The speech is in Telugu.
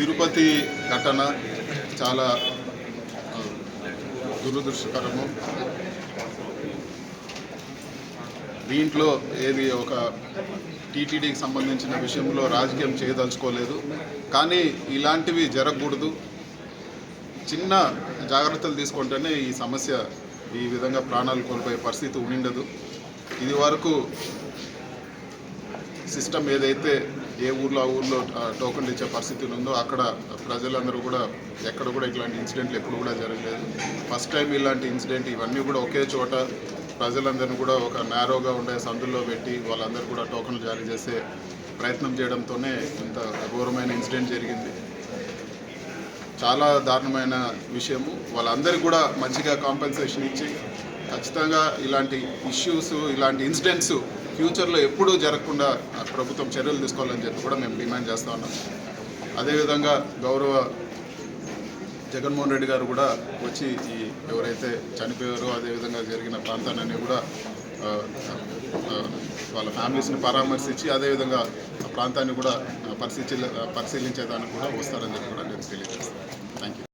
తిరుపతి ఘటన చాలా దురదృష్టకరము. దీంట్లో ఏది ఒక టీటీడీకి సంబంధించిన విషయంలో రాజకీయం చేయదలుచుకోలేదు. కానీ ఇలాంటివి జరగకూడదు. చిన్న జాగ్రత్తలు తీసుకుంటేనే ఈ సమస్య ఈ విధంగా ప్రాణాలు కోల్పోయే పరిస్థితి ఉండిండదు. ఇది వరకు సిస్టమ్ ఏదైతే ఏ ఊర్లో ఆ ఊర్లో టోకన్లు ఇచ్చే పరిస్థితులు ఉందో అక్కడ ప్రజలందరూ కూడా ఎక్కడ కూడా ఇట్లాంటి ఇన్సిడెంట్లు ఎప్పుడు కూడా జరగలేదు. ఫస్ట్ టైం ఇలాంటి ఇన్సిడెంట్ ఇవన్నీ కూడా ఒకే చోట ప్రజలందరినీ కూడా ఒక నేరోగా ఉండే సందుల్లో పెట్టి వాళ్ళందరూ కూడా టోకన్లు జారీ చేసే ప్రయత్నం చేయడంతోనే ఇంత ఘోరమైన ఇన్సిడెంట్ జరిగింది. చాలా దారుణమైన విషయము. వాళ్ళందరికీ కూడా మంచిగా కాంపెన్సేషన్ ఇచ్చి ఖచ్చితంగా ఇలాంటి ఇష్యూస్ ఇలాంటి ఇన్సిడెంట్స్ ఫ్యూచర్లో ఎప్పుడూ జరగకుండా ప్రభుత్వం చర్యలు తీసుకోవాలని చెప్పి కూడా మేము డిమాండ్ చేస్తూ ఉన్నాం. అదేవిధంగా గౌరవ జగన్మోహన్ రెడ్డి గారు కూడా వచ్చి ఈ ఎవరైతే చనిపోయారో అదేవిధంగా జరిగిన ప్రాంతాన్ని కూడా వాళ్ళ ఫ్యామిలీస్ని పరామర్శించి అదేవిధంగా ఆ ప్రాంతాన్ని కూడా పరిశీలి పరిశీలించేదానికి కూడా వస్తారని చెప్పి కూడా నేను తెలియజేస్తాను. Thank you